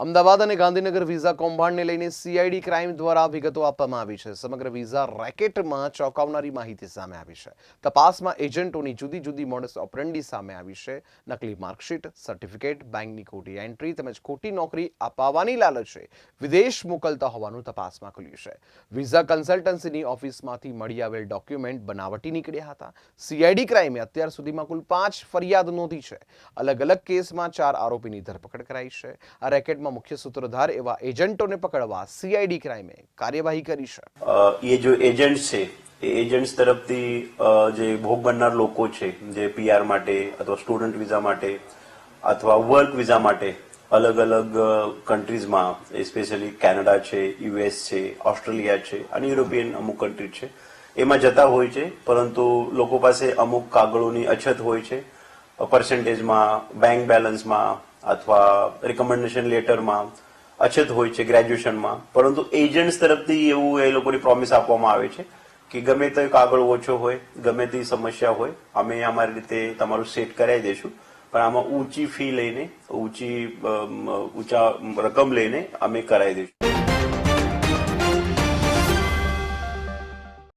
અમદાવાદ અને ગાંધીનગર વિઝા કૌભાંડને લઈને CID crime દ્વારા વિગતો આપવામાં આવી છે. સમગ્ર વિઝા રેકેટમાં ચોંકાવનારી માહિતી સામે આવી છે. તપાસમાં એજન્ટોની જુદી જુદી મોડસ ઓપરેન્ડી સામે આવી છે. નકલી માર્કશીટ, સર્ટિફિકેટ, બેંકની ખોટી એન્ટ્રી તેમજ ખોટી નોકરી અપાવવાની લાલચે વિદેશ મોકલતા હોવાનું તપાસમાં ખુલ્યું છે. વિઝા કન્સલ્ટન્સીની ઓફિસમાંથી મળી આવેલ ડોક્યુમેન્ટ બનાવટી નીકળ્યા હતા. સીઆઈડી ક્રાઇમે અત્યાર સુધીમાં કુલ પાંચ ફરિયાદ નોંધી છે. અલગ અલગ કેસમાં ચાર આરોપીની ધરપકડ કરાઈ છે. આ રેકેટમાં મુખ્ય સૂત્રધાર એવા એજન્ટોને પકડવા સીઆઈડી ક્રાઇમે કાર્યવાહી કરી છે. એ જો એજન્ટ છે, એ એજન્ટ્સ તરફથી જે ભોગ બનનાર લોકો છે, જે પીઆર માટે અથવા સ્ટુડન્ટ વિઝા માટે અથવા વર્ક વિઝા માટે અલગ અલગ કન્ટ્રીઝમાં સ્પેશિયલી કેનેડા છે યુએસ છે ઓસ્ટ્રેલિયા છે અને યુરોપિયન અમુક કન્ટ્રી છે, એમાં જતા હોય છે, પરંતુ લોકો પાસે અમુક કાગળોની અછત હોય છે પર્સન્ટેજમાં બેંક બેલેન્સમાં અથવા રિકમેન્ડેશન લેટરમાં અછત હોય છે ગ્રેજ્યુએશનમાં પરંતુ એજન્ટ્સ તરફથી એવું એ લોકોની પ્રોમિસ આપવામાં આવે છે કે ગમે તે કાગળ ઓછો હોય, ગમે તે સમસ્યા હોય, અમે અમારી રીતે તમારું સેટ કરાવી દઈશું. પણ આમાં ઊંચી ફી લઈને, ઊંચી ઊંચા રકમ લઈને અમે કરાવી દઈશું.